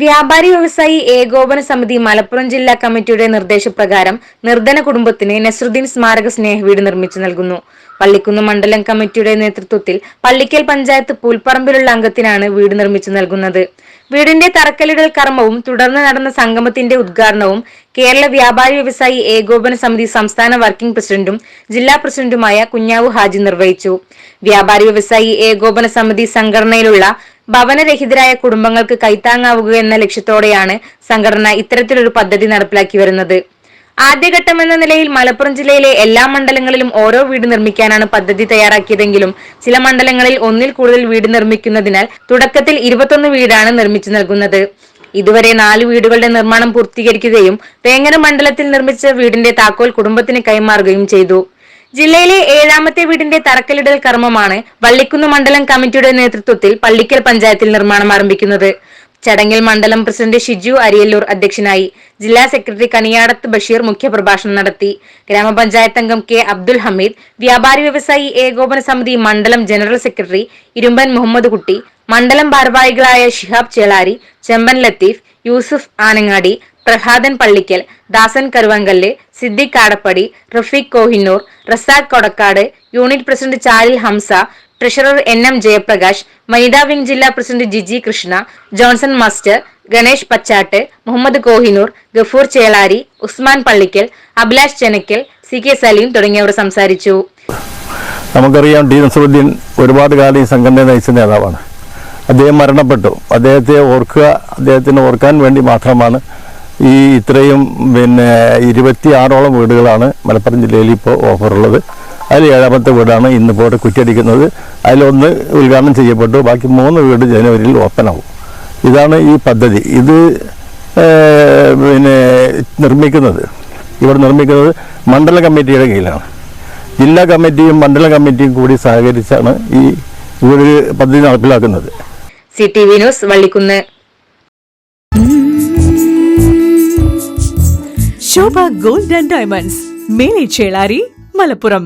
വ്യാപാരി വ്യവസായി ഏകോപന സമിതി മലപ്പുറം ജില്ലാ കമ്മിറ്റിയുടെ നിർദ്ദേശപ്രകാരം നിർധന കുടുംബത്തിന് നസറുദ്ദീൻ സ്മാരക സ്നേഹവീട് നിർമ്മിച്ചു നൽകുന്നു. പള്ളിക്കുന്ന് മണ്ഡലം കമ്മിറ്റിയുടെ നേതൃത്വത്തിൽ പള്ളിക്കൽ പഞ്ചായത്ത് പൂൽപ്പറമ്പിലുള്ള അംഗത്തിനാണ് വീട് നിർമ്മിച്ചു നൽകുന്നത്. വീടിന്റെ തറക്കല്ലിടൽ കർമ്മവും തുടർന്ന് നടന്ന സംഗമത്തിന്റെ ഉദ്ഘാടനവും കേരള വ്യാപാരി വ്യവസായി ഏകോപന സമിതി സംസ്ഥാന വർക്കിംഗ് പ്രസിഡന്റും ജില്ലാ പ്രസിഡന്റുമായ കുഞ്ഞാവു ഹാജി നിർവഹിച്ചു. വ്യാപാരി വ്യവസായി ഏകോപന സമിതി സംഘടനയിലുള്ള ഭവനരഹിതരായ കുടുംബങ്ങൾക്ക് കൈത്താങ്ങാവുക എന്ന ലക്ഷ്യത്തോടെയാണ് സംഘടന ഇത്തരത്തിലൊരു പദ്ധതി നടപ്പിലാക്കി വരുന്നത്. ആദ്യഘട്ടം എന്ന നിലയിൽ മലപ്പുറം ജില്ലയിലെ എല്ലാ മണ്ഡലങ്ങളിലും ഓരോ വീട് നിർമ്മിക്കാനാണ് പദ്ധതി തയ്യാറാക്കിയതെങ്കിലും ചില മണ്ഡലങ്ങളിൽ ഒന്നിൽ കൂടുതൽ വീട് നിർമ്മിക്കുന്നതിനാൽ തുടക്കത്തിൽ ഇരുപത്തൊന്ന് വീടാണ് നിർമ്മിച്ചു നൽകുന്നത്. ഇതുവരെ നാല് വീടുകളുടെ നിർമ്മാണം പൂർത്തീകരിക്കുകയും വേങ്ങര മണ്ഡലത്തിൽ നിർമ്മിച്ച വീടിന്റെ താക്കോൽ കുടുംബത്തിന് കൈമാറുകയും ചെയ്തു. ജില്ലയിലെ ഏഴാമത്തെ വീടിന്റെ തറക്കല്ലിടൽ കർമ്മമാണ് വള്ളിക്കുന്ന് മണ്ഡലം കമ്മിറ്റിയുടെ നേതൃത്വത്തിൽ പള്ളിക്കൽ പഞ്ചായത്തിൽ നിർമ്മാണം ആരംഭിക്കുന്നത്. ചടങ്ങിൽ മണ്ഡലം പ്രസിഡന്റ് ഷിജു അരിയല്ലൂർ അധ്യക്ഷനായി ജില്ലാ സെക്രട്ടറി കണിയാടത്ത് ബഷീർ മുഖ്യപ്രഭാഷണം നടത്തി. ഗ്രാമപഞ്ചായത്ത് അംഗം കെ അബ്ദുൽ ഹമീദ് വ്യാപാരി വ്യവസായി ഏകോപന സമിതി മണ്ഡലം ജനറൽ സെക്രട്ടറി ഇരുമ്പൻ മുഹമ്മദ് കുട്ടി മണ്ഡലം ഭാരവാഹികളായ ഷിഹാബ് ചേളാരി ചെമ്പൻ Latheef Yusuf Anangadi Prahladan Pallikkal Dasan Karuvankallu Siddique Kadappadi Rafeeq Kohinoor Razak Kodakkad unit president Chalil Hamsa treasurer N M Jayaprakash wing ജില്ലാ president Giji Krishna Johnson master Ganesh Pachatt Muhammad Kohinoor Gafoor Chelari Usman Pallikkal Abhilash Chenakkal C K Saleem തുടങ്ങിയവർ സംസാരിച്ചു. നമുക്കറിയാം T Nasaruddin ഒരുപാട് കാലം ഈ സംഘടന നയിച്ച നേതാവാണ്. അദ്ദേഹം മരണപ്പെട്ടു. അദ്ദേഹത്തെ ഓർക്കുക അദ്ദേഹത്തിന് ഓർക്കാൻ വേണ്ടി മാത്രമാണ് ഈ ഇത്രയും പിന്നെ ഇരുപത്തി ആറോളം വീടുകളാണ് മലപ്പുറം ജില്ലയിൽ ഇപ്പോൾ ഓഫറുള്ളത്. അതിൽ ഏഴാമത്തെ വീടാണ് ഇന്നിപ്പോൾ കുറ്റടിക്കുന്നത് അതിലൊന്ന് ഉദ്ഘാടനം ചെയ്യപ്പെട്ടു. ബാക്കി മൂന്ന് വീട് ജനുവരിയിൽ ഓപ്പണാവും ഇതാണ് ഈ പദ്ധതി. ഇത് പിന്നെ നിർമ്മിക്കുന്നത്. ഇവിടെ നിർമ്മിക്കുന്നത് മണ്ഡല കമ്മിറ്റിയുടെ കീഴിലാണ്. ജില്ലാ കമ്മിറ്റിയും മണ്ഡല കമ്മിറ്റിയും കൂടി സഹകരിച്ചാണ് ഈ വീട് പദ്ധതി നടപ്പിലാക്കുന്നത്. C T V news Vallikkunnu. Shobha gold and diamonds. Mele Chelari Malappuram.